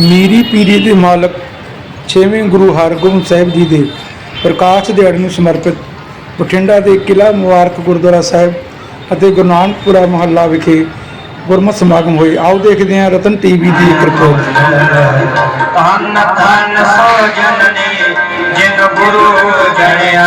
ਮੀਰੀ ਪੀਰੀ ਦੇ ਮਾਲਕ ਛੇਵੇਂ ਗੁਰੂ ਹਰਗੋਬਿੰਦ ਸਾਹਿਬ ਜੀ ਦੇ ਪ੍ਰਕਾਸ਼ ਦਿਹਾੜੇ ਨੂੰ ਸਮਰਪਿਤ ਬਠਿੰਡਾ ਦੇ ਕਿਲ੍ਹਾ ਮੁਬਾਰਕ ਗੁਰਦੁਆਰਾ ਸਾਹਿਬ ਅਤੇ ਗੁਰੂ ਨਾਨਕਪੁਰਾ ਮੁਹੱਲਾ ਵਿਖੇ ਗੁਰਮਤਿ ਸਮਾਗਮ ਹੋਏ। ਆਓ ਦੇਖਦੇ ਹਾਂ ਰਤਨ ਟੀਵੀ ਦੀ ਇੱਕ ਰਿਪੋਰਟ ਧੰਨ ਧੰਨ ਸੋ ਜਨਨੀ ਜਿਨ ਗੁਰੂ ਜਣਿਆ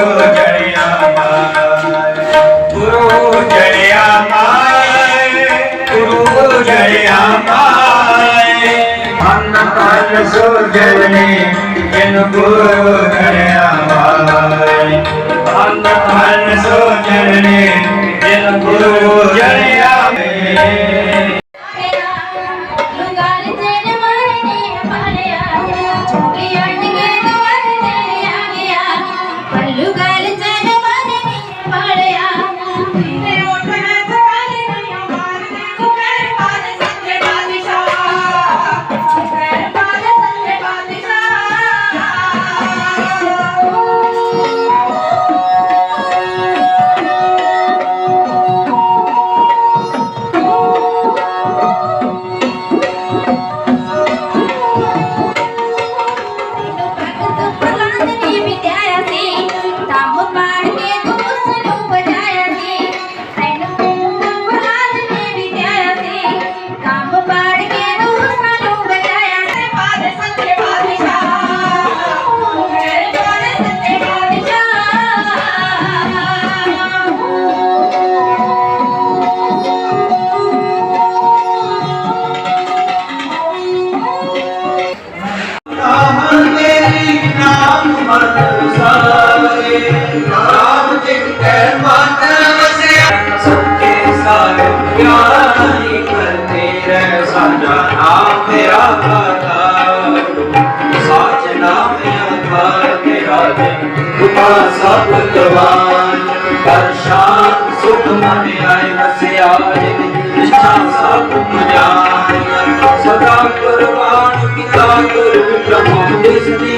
ਤਨ ਸੋ ਜਨਨੀ ਜਿਨ ਗੁਰੂ ਜੜਿਆ ਮਾਏ ਮਨ ਤਨ ਸੋ ਜਨਨੀ ਜਿਨ ਰਹਿ ਤੇਰਾ ਗਾਤਾ ਸਾਚ ਨਾਮ ਆਧਾਰ ਤੇਰਾ ਜਨ ਤੁਮਾ ਸਭ ਜਵਾਨ। ਕਰ ਸ਼ਾਨ ਸੁਖ ਮਨ ਆਏ ਵਸਿਆ ਜਿਤ ਨਿਸ਼ਾ ਸਭ ਮਜਾਨ ਸਦਾ ਕੁਰਬਾਨ ਕੀਤਾ ਗੁਰੂ ਬ੍ਰਹਮ ਜਿਸ ਦੀ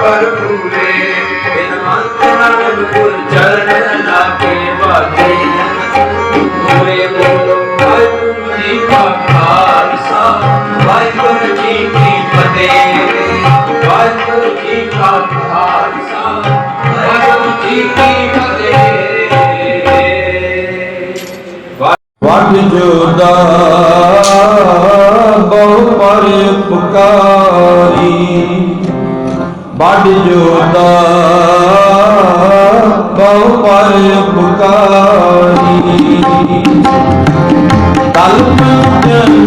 ਦਇਆ ਬਿਨ ਮੰਤ ਗੁਰ ਚਰਨ ਲਾਗੇ ਬਾਜੀ ਹੋਏ ਬੋਲੋ, ਵਾਹਿਗੁਰੂ ਜੀ ਕਾ ਖਾਲਸਾ, ਵਾਹਿਗੁਰੂ ਜੀ ਕੀ ਫਤਿਹ। ਵਾਹਿਗੁਰੂ ਜੀ ਕਾ ਖਾਲਸਾ, ਵਾਹਿਗੁਰੂ ਜੀ ਕੀ ਫਤਿਹ। ਵਡ ਜੋਦਾ ਬਿਜੋਦਾ ਬਹੁ ਪਾਇ ਪੁਕਾਰੀ ਕਲਪ ਜਨ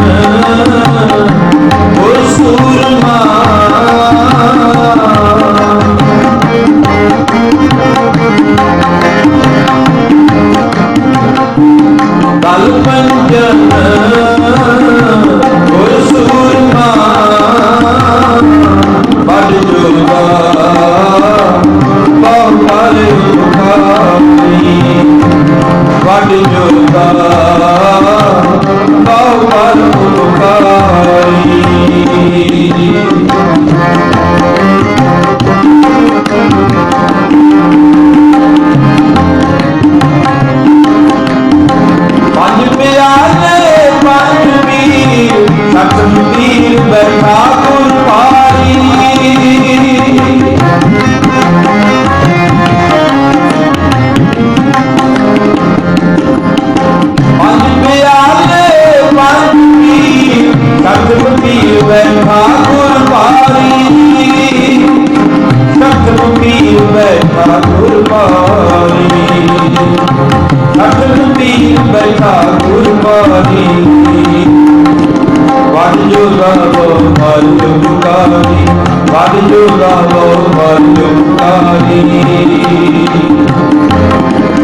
ਹੋ ਸੂਰਮਾ ਕਲਪਨ ਲਾਵੋ ਮਰ ਜੁਗਾਰੀ ਵਡ ਜੋ ਲਾਵੋ ਮਰ ਜੁਗਾਰੀ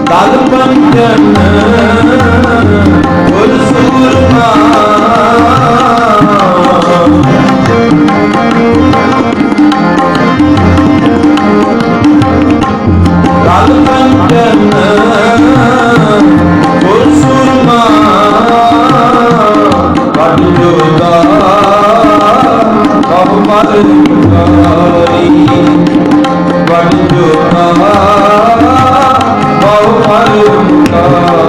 ਦਲ ਪੰਜਨ ਗੁਰ ਸੂਰਮਾ ਦਲ ਪੰਜਨ ਗੁਰ ਸੂਰਮਾ ਵਡ ਜੋਦਾ ਬਹੁ ਮਰ